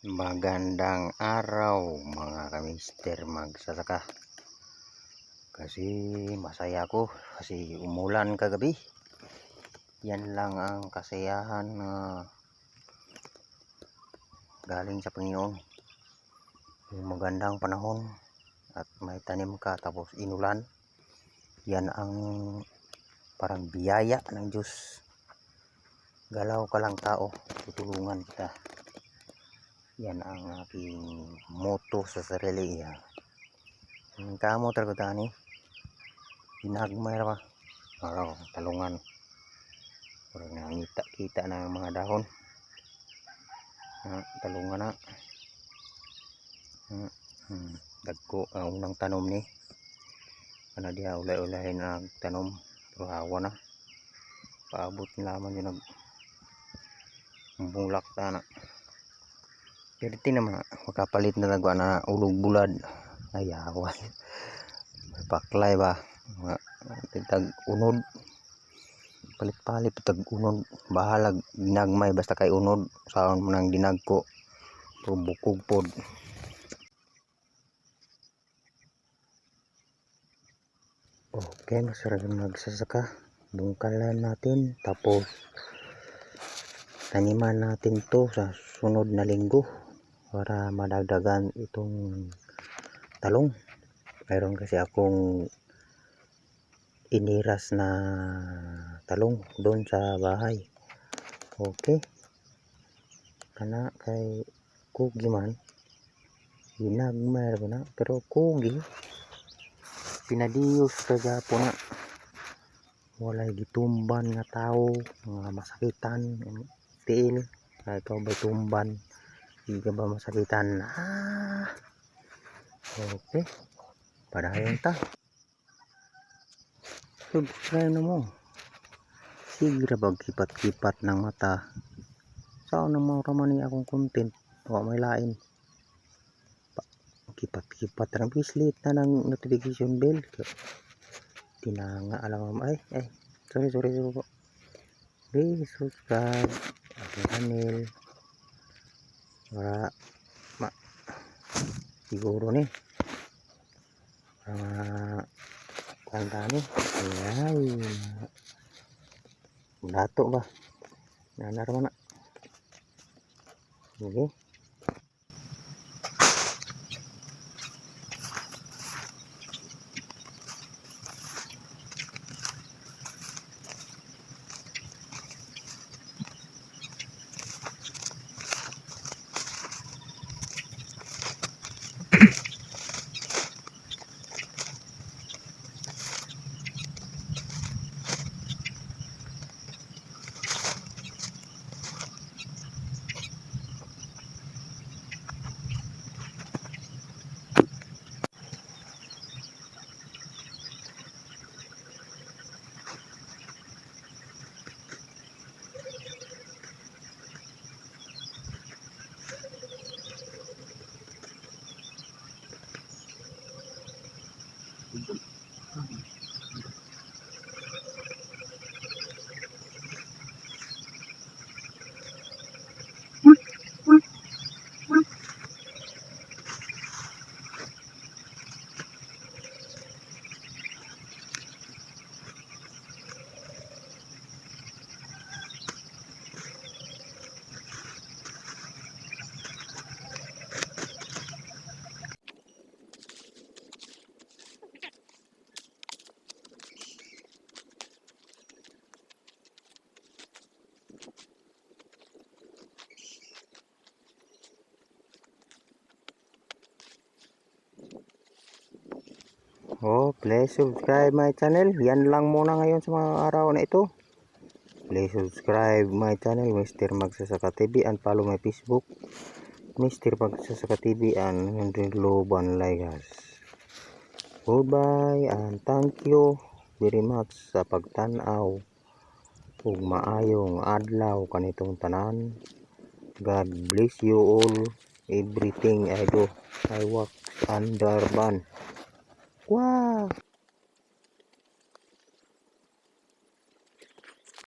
Magandang araw mga kamister. Magsasaka. Kasi masaya ko kasi umulan kagabi. Yan lang ang kasayahan na galing sa Panginoon. Yung magandang panahon at may tanim ka tapos inulan. Yan ang parang biyaya ng Diyos. Galaw ka lang tao, tutulungan kita yan ang aking moto sa sarili. Yan. Ang kamo talaga tani hinagmay ra ba? Araw talungan. Parang nangita kita na ang mga dahon. Ha, talungan na. Hmm, dagko uh, unang tanom ni. Ano diha ulay-ulay na tanom. Pero na. Paabot lamang yun nag bulak ta na Pirti naman makapalit na nagwa na ulog bulad. Ayawan paklay ba? Tag unod. Palit-palit tag unod. Bahalag ginagmay. Basta kay unod saon mo nang dinag ko pero bukog pod. Okay masarap magsasaka. Bungkalan natin. Tapos taniman natin to sa sunod na linggo para madagdagan itong talong. Mayroon kasi akong iniras na talong doon sa bahay. Okay. Kana kay kugi man. Ginagmay ko na. Pero kugi pinadiyos kaya po na. Walay gitumban nga tao mga masakitan tiil kaya ikaw ba tumban hindi ka ba masakitan? Ah. Okay. Padayon ta. Subscribe na mo. Sige ra bag kipat-kipat ng mata. Saan na mga raman ni akong content? Wa may lain. Kipat-kipat ng bislit na ng notification bell. Tinanga alam ay ay. Sorry sorry sorry po. Please subscribe aking channel para ma. Siguro ni. Para kanta ni ay dato ba? Nanar mo na okay Oh, please subscribe my channel. Yan lang muna ngayon sa mga araw na ito. Please subscribe my channel, Mr. Magsasaka TV and follow my Facebook, Mr. Magsasaka TV and Henry Loban Ligas. Goodbye and thank you very much sa pagtanaw ug maayong adlaw kanitong tanan. God bless you all. Everything I do, I work under ban. Wow!